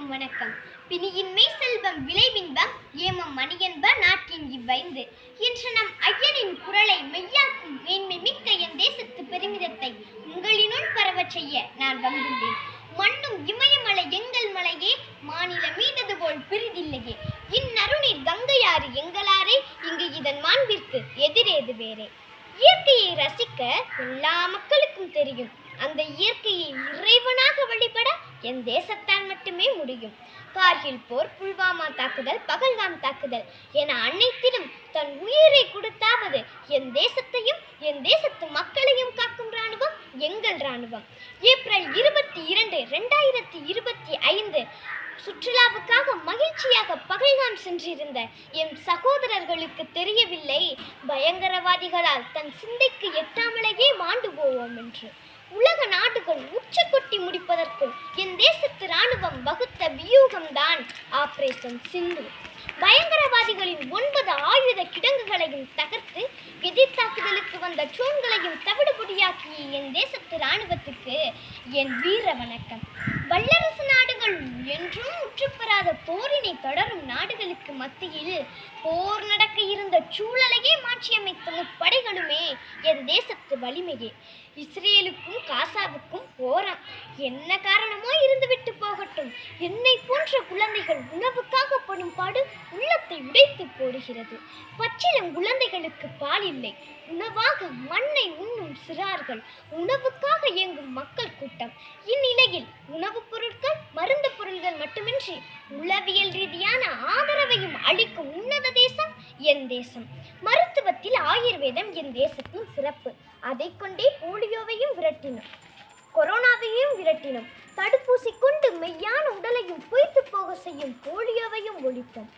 அனைவருக்கும் வணக்கம். பிணியின்மை செல்வம் விளைவின்பம் ஏமம் மணியன்ப நாட்டின் இவ்வைந்து. இன்று நம் ஐயனின் குரலை மெய்யாக்கும் மேன்மை மிக்க என் தேசத்து பெருமிதத்தை உங்களினுள் பரவச் செய்ய நான் வந்துள்ளேன் மண்ணும் இமயமலை எங்கள் மலையே மாநில மீதது போல் பிரிதில்லையே. இந்நருநீர் கங்கையாறு எங்களாரே இங்கு இதன் மாண்பிற்கு எதிரேது வேறே. இயற்கையை ரசிக்க எல்லா மக்களுக்கும் தெரியும். அந்த இயற்கையை இறைவனாக வழிபட என் தேசத்தால் மட்டுமே முடியும். கார்கில் போர் புல்வாமா தாக்குதல் பகல்காம் தாக்குதல் என அனைத்திலும் தன் உயிரை கொடுத்தாவது என் தேசத்தையும் என் தேசத்து மக்களையும் காக்கும் ராணுவம் எங்கள் ராணுவம் ஏப்ரல் இருபத்தி இரண்டு ரெண்டாயிரத்தி இருபத்தி ஐந்து சுற்றுலாவுக்காக மகிழ்ச்சியாக பகல்காம் சென்றிருந்த என் சகோதரர்களுக்கு தெரியவில்லை. பயங்கரவாதிகளால் தன் சிந்தைக்கு எட்டாமலேயே மாண்டு போவோம் என்று. உலக நாடுகள் உச்ச கொட்டி முடிப்பதற்குள் என் தேசத்து ராணுவம் வகுத்த வியூகம்தான் ஆபரேஷன் சிந்து. பயங்கரவாதிகளின் ஒன்பது ஆயுத கிடங்குகளையும் தகர்த்து எதிர் தாக்குதலுக்கு வந்த ட்ரோன்களையும் தவிடுபொடியாக்கிய என் தேசத்து ராணுவத்துக்கு என் வீர வணக்கம். வல்லரசு நாடுகள் என்றும் முற்றுப்பெறாத போரினை தொடரும் நாடுகளுக்கு மத்தியில் போர் நடக்க இருந்த சூழலையே மாற்றியமைத்த முப்படைகளுமே என் தேசத்து வலிமையே. இஸ்ரேலுக்கும் காசாவுக்கும் போராம். என்ன காரணமோ இருந்துவிட்டு போகட்டும். என்னை போன்ற குழந்தைகள் உணவுக்காக படும் பாடு உள்ளத்தை உடைத்து போடுகிறது. பச்சிளம் குழந்தைகளுக்கு பால் இல்லை. உணவாக மண்ணை உண்ணும் சிறார்கள். உணவுக்காக இயங்கும் மக்கள் கூட்டம். இந்நிலையில் உணவுப் பொருட்கள் மருந்து பொருள்கள் மட்டுமின்றி உளவியல் ரீதியான ஆதரவையும் அளிக்கும் உன்னத தேசம் என் தேசம். மருத்துவத்தில் ஆயுர்வேதம் என் தேசத்தின் சிறப்பு. அதை கொண்டே போலியோவையும் விரட்டினோம். கொரோனாவை விரட்டினோம் தடுப்பூசி கொண்டு மெய்யான உடலையும் பொய்த்து போக செய்யும் போலியோவையும் ஒழித்தோம்.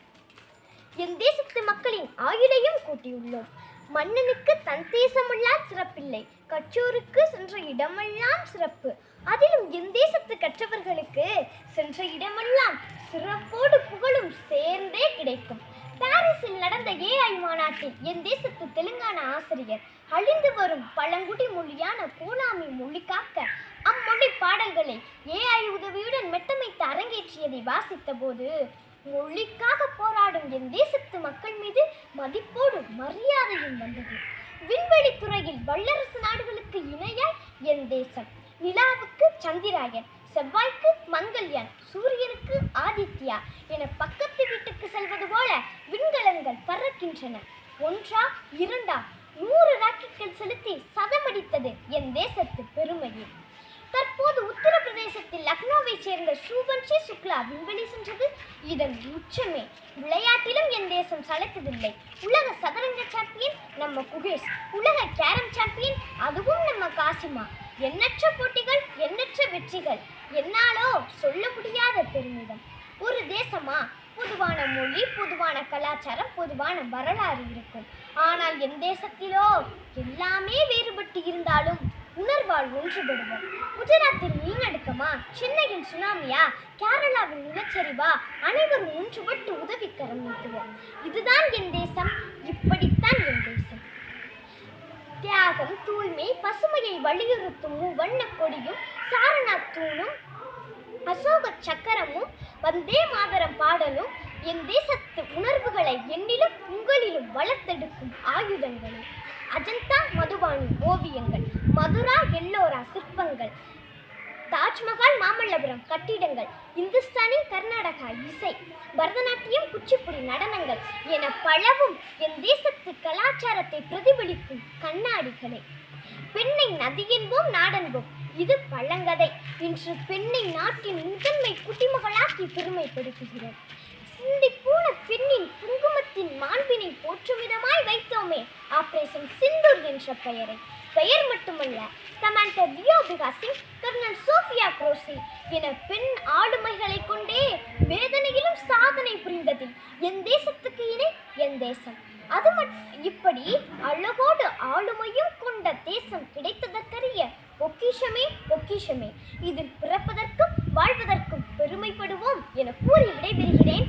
என் தேசத்து மக்களின் ஆயுளையும் கூட்டியுள்ளோம். மன்னனுக்கு தன் தேசமெல்லாம் சிறப்பில்லை. கற்றோருக்கு சென்ற இடமெல்லாம் சிறப்பு. அதிலும் என் தேசத்து கற்றவர்களுக்கு சென்ற இடமெல்லாம் சிறப்போடு புகழும் சேர்ந்தே கிடைக்கும். பாரிஸில் நடந்த ஏஐ மாநாட்டில் என் தேசத்து தெலுங்கானா ஆசிரியர் அழிந்து வரும் பழங்குடி மொழியான கோலாமி மொழி காக்க பாடல்களை ஏஐ உதவியுடன் மெட்டமைத்து அரங்கேற்றியதை வாசித்த போது மொழிக்காக போராடும் என் தேசத்து மக்கள் மீது மதிப்போடும் மரியாதையும் வந்தது. விண்வெளி துறையில் வல்லரசு நாடுகளுக்கு இணையாய் என் தேசம். நிலாவுக்கு சந்திராயன் செவ்வாய்க்கு மங்கள்யான் சூரியனுக்கு ஆதித்யா என பக்கத்து வீட்டுக்கு செல்வது போல விண்கலங்கள் பறக்கின்றன. ஒன்றா இரண்டா நூறு ராக்கெட்கள் செலுத்தி சதமடித்தது என் தேசத்து லக்னோவை சேர்ந்த சூபன்ஷி சுக்லா விண்வெளி சென்றது இதன் உச்சமே. விளையாட்டிலும் என் தேசம் சளைத்ததில்லை. உலக சதுரங்க சாம்பியன் நம்ம குகேஷ். உலக கேரம் சாம்பியன் அதுவும் நம்ம காசிமா. எண்ணற்ற போட்டிகள் எண்ணற்ற வெற்றிகள். என்னாலோ சொல்ல முடியாத பெருமிதம். ஒரு தேசமா? பொதுவான மொழி பொதுவான கலாச்சாரம் பொதுவான வரலாறு இருக்கும். ஆனால் என் தேசத்திலோ எல்லாமே வேறுபட்டு இருந்தாலும் உணர்வால் ஒன்றுபடுவோம் குஜராத்தில் நிலநடுக்கமா சென்னையில் சுனாமியா? கேரளாவின் நிலச்சரிவா? அனைவரும் ஒன்றுபட்டு உதவிக்கரம் நீட்டுவோம். இதுதான் என் தேசம் இப்படித்தான் என் தேசம். தியாகம் தூய்மை பசுமையை வலியுறுத்தும் மூவண்ண கொடியும் சாரநாத் தூணும் அசோக சக்கரமும் வந்தே மாதரம் பாடலும் என் தேசத்து உணர்வுகளை என்னிலும் உங்களிலும் வளர்த்தெடுக்கும் ஆயுதங்களே. அஜந்தா மதுபானி ஓவியங்கள் மதுரா எல்லோரா சிற்பங்கள் தாஜ்மஹால் மாமல்லபுரம் கட்டிடங்கள் இந்துஸ்தானி கர்நாடகா இசை பரதநாட்டியம் குச்சிப்புடி நடனங்கள் என பலவும் என் தேசத்து கலாச்சாரத்தை பிரதிபலிக்கும் கண்ணாடிகளே. பெண்ணை நதி என்போம் நாடென்போம் இது பழங்கதை. இன்று பெண்ணை நாட்டின் முதன்மை குடிமகளாக்கி பெருமைப்படுத்துகிறோம். சிந்தி போன பெண்ணின் குங்குமத்தின் மாண்பினை போற்றும் விதமாய் வைத்தோமே. ஆபரேஷன் சிந்தூர் என்ற பெயரை. பெயர் மட்டுமல்ல கமாண்டர் தியோபிகா சிங் கர்னல் சோஃபியா குரோசி என பெண் ஆளுமைகளை கொண்டே வேதனையிலும் சாதனை புரிந்ததில் என் தேசத்துக்கு இணை என் தேசம். அது இப்படி அழகோடு ஆளுமையும் கொண்ட தேசம் கிடைத்ததற்கரிய பொக்கிஷமே பொக்கிஷமே. இதில் பிறப்பதற்கும் வாழ்வதற்கும் பெருமைப்படுவோம் என கூறி விடைபெறுகிறேன்.